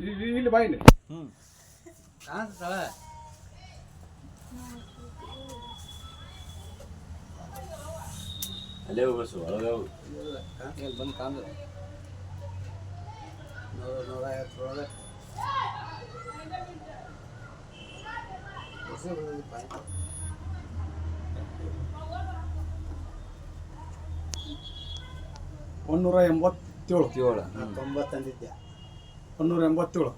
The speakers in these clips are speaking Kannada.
ಇಲ್ಲಿ- ಬಾಯಿಲಿ ಹ್ಞೂ ಅಲ್ಲೇ ಹೋಗ್ಬಸು ಒಳಗೆ ಹೋಗು. ಇಲ್ಲಿ ಬಂದು ಕಾಂದ ನೂರ ನೂರ ಹೊಸ ಬಂದದಪ್ಪ. ಒಂದೂರ ಎಂಬತ್ತೇಳು ಏಳು ನಾ ತೊಂಬತ್ತು ಅಂದಿದ್ದೆ ಒಂದೂರ ಎಂಬತ್ತೇಳು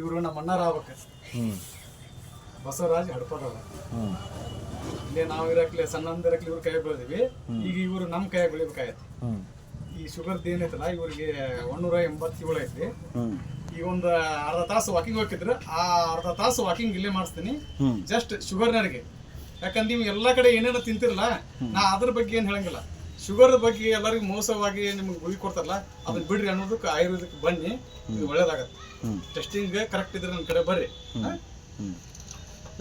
ಇವರು ನಮ್ಮ ಅಣ್ಣಾರ ಆಗ್ಬೇಕು ಬಸವರಾಜ್ ಹಡ್ಪದವ ಇಲ್ಲಿ ಇಲ್ಲೇ ನಾವು ಇರಕ್ಲೆ ಸಣ್ಣಂದಿರಕ್ಲೆ ಇವ್ರ ಕೈ ಬೆಳೆದಿವಿ. ಈಗ ಇವರು ನಮ್ಮ ಕೈ ಬೆಳಿಬೇಕಾಯ್ತು ಈ ಶುಗರ್ದು ಏನೈತಲ್ಲ ಇವ್ರಿಗೆ ಒಂದೂರ ಎಂಬತ್ತೇಳು ಐತಿ ಈ ಈಗ ಒಂದು ಅರ್ಧ ತಾಸು ವಾಕಿಂಗ್ ಹೋಗಿದ್ರು ಆ ಅರ್ಧ ತಾಸು ವಾಕಿಂಗ್ ಇಲ್ಲೇ ಮಾಡಿಸ್ತೀನಿ. ಜಸ್ಟ್ ಜಸ್ಟ್ ಶುಗರ್ನರಿಗೆ ಯಾಕಂದ್ರೆ ನೀವು ಎಲ್ಲ ಕಡೆ ಏನೇನೋ ತಿಂತಿರಲ್ಲ ನಾ ಅದ್ರ ಬಗ್ಗೆ ಏನು ಹೇಳಂಗಿಲ್ಲ. ಶುಗರ್ ಬಗ್ಗೆ ಎಲ್ಲರಿಗೂ ಮೋಸವಾಗಿ ನಿಮ್ಗೆ ಗುರಿ ಕೊಡ್ತಾರಲ್ಲ ಅದನ್ನ ಬಿಡ್ರಿ ಅನ್ನೋದಕ್ಕೆ ಆಯುರ್ವೇದಕ್ಕೆ ಬನ್ನಿ ಇದು ಒಳ್ಳೇದಾಗತ್ತೆ. ಟೆಸ್ಟಿಂಗ್ ಕರೆಕ್ಟ್ ಇದ್ರೆ ನನ್ನ ಕಡೆ ಬರ್ರಿ.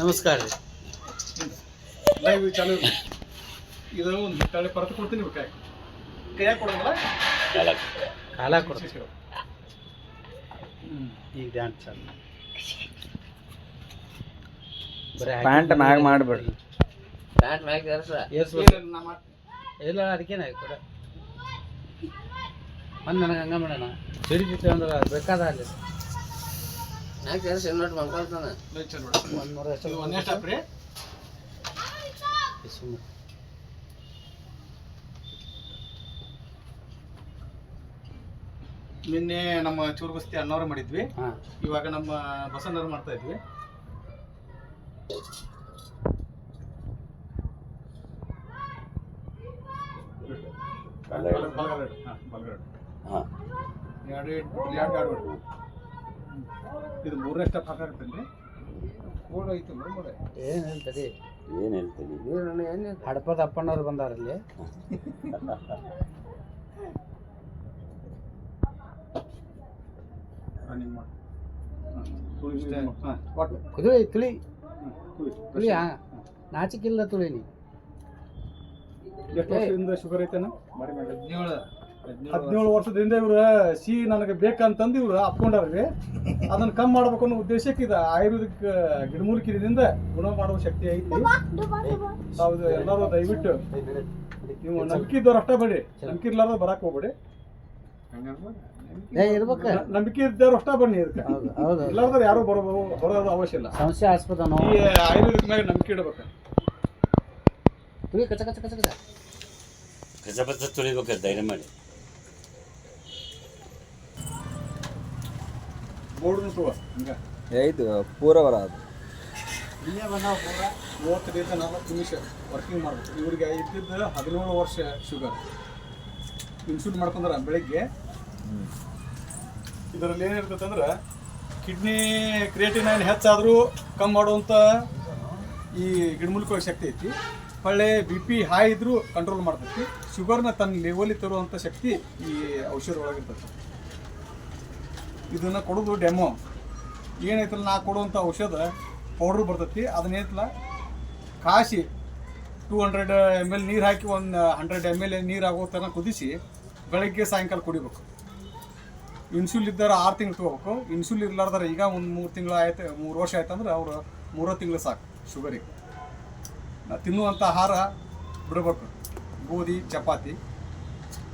ನಮಸ್ಕಾರ ರೀ. ಲೈವ್ ಚಾಲು. ಇದು ಒಂದು ತಳೆ ಪರತು ಕೊಡ್ತೀನಿ ಕೈ ಕೈಯಾಗ. ಕೊಡೋದಲ್ಲ? ಕಾಲ ಕೊಡ್ತೀವಿ ಈಗ ಡ್ಯಾನ್ಸ್ ಚಾಲು ಬರೀ ಪ್ಯಾಂಟ್ ಮ್ಯಾಗ ಮಾಡ್ಬೇಡ್ರಿ. ಪ್ಯಾಂಟ್ ಮ್ಯಾಗ ತರ್ಸ ಏರ್ಸ್ಬೇಕು ಏನಿಲ್ಲ, ನಾ ಮಾಡ್ತೀನಿ. ಇಲ್ಲ ಅದಕ್ಕೇನ ಕೂಡ. ಬಂದು ನನಗೆ ಹಂಗ ಮಾಡೋಣ. ಸಿಡಿತಿತ್ತು ಅಂದ್ರೆ ಬೇಕಾದ ಅಲ್ಲಿ ಮಲ್ಕೊಳ್ತಾನ ಒಂದು ನೂರ ಎಷ್ಟು ಒಂದೇ ಸ್ಟಾಪ್ ರೀ. ಸುಮ್ಮನೆ ನಿನ್ನೆ ನಮ್ಮ ಚೂರುಬಸ್ತಿ ಅಣ್ಣವ್ರು ಮಾಡಿದ್ವಿ. ಹಾಂ. ಇವಾಗ ನಮ್ಮ ಬಸಣ್ಣವ್ರು ಮಾಡ್ತಾ ಇದ್ವಿ. ಹಾ, ಇದು ಮೂರನೇ ಸ್ಟೆಪ್ ಹಾಕಾಕತ್ತೇನ್ರಿ ಬೋರ್ಡ್ ಐತಲ್ಲ ಬೋರ್ಡ್ ಏನು ಹೇಳ್ತದೆ ಏನು ಏನು ಹಡಪದ ಅಪ್ಪನವ್ರು ಬಂದಾರಲ್ಲಿ ರನ್ನಿಂಗ್ ಮಾಡಿ. ಹಾ, ತುಳಿ ಇಷ್ಟೇ. ಹಾ, ಒಟ್ಟು. ತುಳಿ ತುಳಿ ಹಾ, ತುಳಿ. ತುಳಿ ಹಾ. ನಾಚಿಕಿಲ್ಲ ತುಳಿ ನೀ ಎಷ್ಟು ವರ್ಷದಿಂದ ಶುಗರ್ ಐತೆನ? ಹದಿನೇಳು ವರ್ಷದಿಂದ ಇವ್ರ ಸಿ ನನಗೆ ಬೇಕಂತಂದು ಇವ್ರು ಅಪ್ಕೊಂಡಾರ್ರಿ. ಅದನ್ನ ಕಮ್ಮಿ ಮಾಡ್ಬೇಕು ಅನ್ನೋ ಉದ್ದೇಶಕ್ಕೆ ಇದು ಆಯುರ್ವೇದಿಕ್ ಗಿಡಮೂಲಿಕೆಯಿಂದ ಗುಣ ಮಾಡುವ ಶಕ್ತಿ ಐತಿ. ಹೌದು ಎಲ್ಲಾರು ದಯವಿಟ್ಟು ನೀವು ನಂಬಿಕೆ ಇದ್ದವ್ರು ಅಷ್ಟೇ ಬೇಡಿ ನಂಬಿಕೆ ಇರ್ಲಾರ ಬರಕ್ ಹೋಗ್ಬೇಡಿ. ಏ ಇರ್ಬೇಕ. ನ- ನಂಬಿಕೆ ಇದ್ದವ್ರು ಅಷ್ಟೇ ಬನ್ನಿ ಇದಕ್ಕೆ. ಹೌದು ಹೌದು. ಇರ್ಲಾರ್ದ್ರೆ ಯಾರು ಬರೋ ಬರೋದು ಅವಶ್ಯ ಇಲ್ಲ. ಸಂಶಯ ಆಸ್ಪತ್ರೆ ಆಯುರ್ವೇದಿಕ್ ಮ್ಯಾಗ ನಂಬಿಕೆ ಇಡಬೇಕು. ತುಳಿ ಕಚ ಕಚ ಕಚ ಕಚ ಕಚ ಪಚ್ಚ ತುಳಿಬೇಕು ಧೈರ್ಯ ಮಾಡಿ ಐದು ಪೂರ ಬರ ಅದು ಇಲ್ಲೇ ಬಂದಾವ ಪೂರ ಮೂವತ್ತರಿಂದ ನಲ್ವತ್ತು ನಿಮಿಷ ವರ್ಕಿಂಗ್ ಮಾಡಬೇಕು ಇವ್ರಿಗೆ ಇದ್ದಿದ್ದು ಹದಿನೇಳು ವರ್ಷ ಶುಗರ್ ಇನ್ಸುಲಿನ್ ಮಾಡ್ಕೊಂಡ್ರ ಬೆಳಿಗ್ಗೆ ಇದರಲ್ಲಿ ಏನಿರ್ತೈತೆ ಅಂದ್ರೆ ಕಿಡ್ನಿ ಕ್ರಿಯೇಟಿನ್ ಹೆಚ್ಚಾದರೂ ಕಮ್ಮಿ ಮಾಡುವಂಥ ಈ ಗಿಡಮೂಲಿಕ ಶಕ್ತಿ ಐತಿ ಹೊಳ್ಳೆ ಬಿ ಪಿ ಹೈ ಇದ್ರೂ ಕಂಟ್ರೋಲ್ ಮಾಡ್ತೈತಿ. ಶುಗರ್ನ ತನ್ನ ಲೆವೆಲಿಗೆ ತರುವಂಥ ಶಕ್ತಿ ಈ ಔಷಧ ಒಳಗಿರ್ತೈತಿ ಇದನ್ನು ಕೊಡೋದು ಡೆಮೋ ಏನೈತಲ್ಲ ನಾ ಕೊಡುವಂಥ ಔಷಧ ಪೌಡ್ರ್ ಬರ್ತೈತಿ. ಅದನ್ನೇತಲ್ಲ ಕಾಸಿ ಟೂ ಹಂಡ್ರೆಡ್ ಎಂ ಎಲ್ ನೀರು ಹಾಕಿ ಒಂದು ಹಂಡ್ರೆಡ್ ಎಂ ಎಲ್ ನೀರು ಆಗೋ ತನಕ ಕುದಿಸಿ ಬೆಳಗ್ಗೆ ಸಾಯಂಕಾಲ ಕುಡಿಬೇಕು. ಇನ್ಸುಲ್ ಇದ್ದಾರೆ ಆರು ತಿಂಗಳು ತೊಗೋಬೇಕು. ಇನ್ಸುಲ್ ಇರ್ಲಾರ್ದಾರ ಈಗ ಒಂದು ಮೂರು ತಿಂಗಳು ಆಯ್ತು, ಮೂರು ವರ್ಷ ಆಯ್ತಂದ್ರೆ ಅವರು ಮೂರು ತಿಂಗಳು ಸಾಕು ಶುಗರಿಗೆ ತಿನ್ನುವಂಥ ಆಹಾರ ಬಿಡಬೇಕು. ಗೋಧಿ ಚಪಾತಿ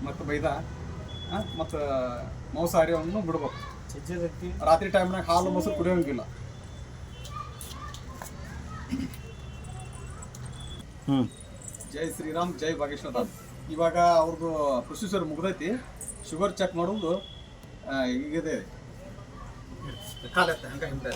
ಮತ್ತು ಬೈದ ಮತ್ತು ಮಾಂಸಾಹಾರವನ್ನು ಬಿಡ್ಬೇಕು. ರಾತ್ರಿ ಟೈಮ್ನಾಗ ಹಾಲು ಮೊಸರು ಕುಡಿಯೋಂಗಿಲ್ಲ. ಹ್ಞೂ ಜೈ ಶ್ರೀರಾಮ್ ಜೈ ಭಾಗೇಶ್ವರ ಇವಾಗ ಅವ್ರದ್ದು ಪ್ರೊಸೀಜರ್ ಮುಗ್ದೈತಿ. ಶುಗರ್ ಚೆಕ್ ಮಾಡೋದು ಈಗಿದೆ. ಕಾಲತ್ತೆ ಹಂಗೆ ಹಿಂದೆ.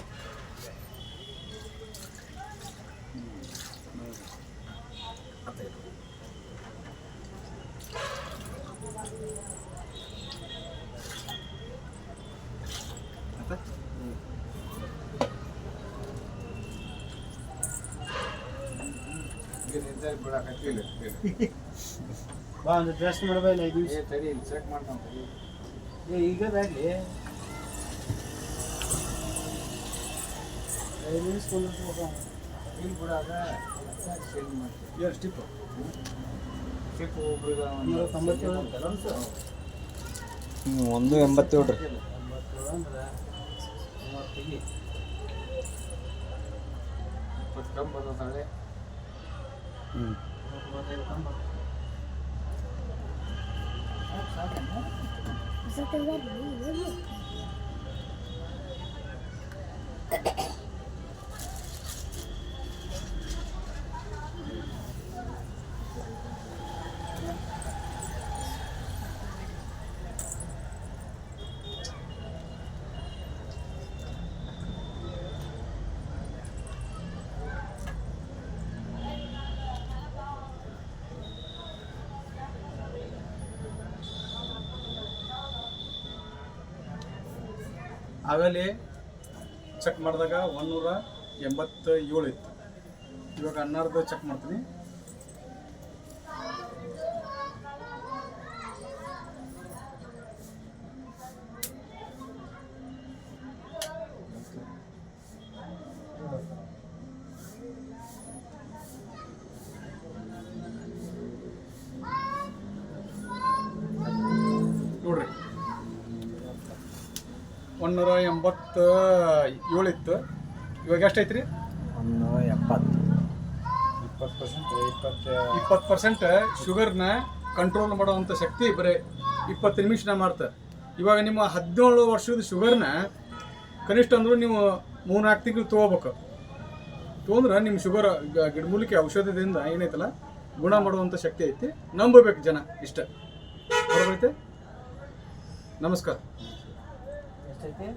ಬಾ ಒಂದು ಡ್ರೆಸ್ ಮಾಡಬೇಡ ಐದು ನಿಮಿಷ ಚೆಕ್ ಮಾಡ್ತಾನೆ ಏ ಈಗ ಬೇಡಲಿ ಐದು ನಿಮಿಷ ಕುಂದಿರ್ಸ್ಬೇಕು ಇಲ್ಲಿ ಬಿಡಾಗ ಏನು ಸ್ಟಿಪ್ ಸ್ಟಿಪ್ ಒಬ್ರಿಗೆ ನೂರ ತೊಂಬತ್ತೇಳು. ಹ್ಞೂ ಒಂದು ಎಂಬತ್ತೇಳು ರೀ. ಎಂಬತ್ತೇಳು ಅಂದ್ರೆ ಮೂವತ್ತಿಗೆ ಇಪ್ಪತ್ತು ಕಮ್ಮಿ ಬರ್ತದೆ ಹ್ಞೂ ಮೂವತ್ತೈದು ಕಮ್ಮಿ ಬರ್ತದೆ ಆಗಲೇ ಚೆಕ್ ಮಾಡಿದಾಗ ಒಂದೂರ ಎಂಬತ್ತ ಏಳು ಇತ್ತು. ಇವಾಗ ಹನ್ನೆರಡು ಚೆಕ್ ಮಾಡ್ತೀನಿ. ಒಂದೂರ ಎಂಬತ್ತು ಏಳು ಇತ್ತು. ಇವಾಗ ಎಷ್ಟೈತ್ರಿ? ಒಂದು ಎಪ್ಪತ್ತು. ಇಪ್ಪತ್ತು ಪರ್ಸೆಂಟ್ ಇಪ್ಪತ್ತು ಇಪ್ಪತ್ತು ಪರ್ಸೆಂಟ್ ಶುಗರ್ನ ಕಂಟ್ರೋಲ್ ಮಾಡುವಂಥ ಶಕ್ತಿ ಬರೀ ಇಪ್ಪತ್ತು ನಿಮಿಷನ ಮಾಡ್ತ. ಇವಾಗ ನಿಮ್ಮ ಹದಿನೇಳು ವರ್ಷದ ಶುಗರ್ನ ಕನಿಷ್ಠ ಅಂದರು ನೀವು ಮೂರ್ನಾಲ್ಕು ತಿಂಗಳು ತೊಗೋಬೇಕು. ತೊಗೊಂಡ್ರೆ ನಿಮ್ಮ ಶುಗರ್ ಗಿಡಮೂಲಿಕೆ ಔಷಧದಿಂದ ಏನೈತಲ್ಲ ಗುಣ ಮಾಡುವಂಥ ಶಕ್ತಿ ಐತಿ. ನಂಬಬೇಕು ಜನ ಇಷ್ಟ. ನಮಸ್ಕಾರ. ಎಷ್ಟೈತಿ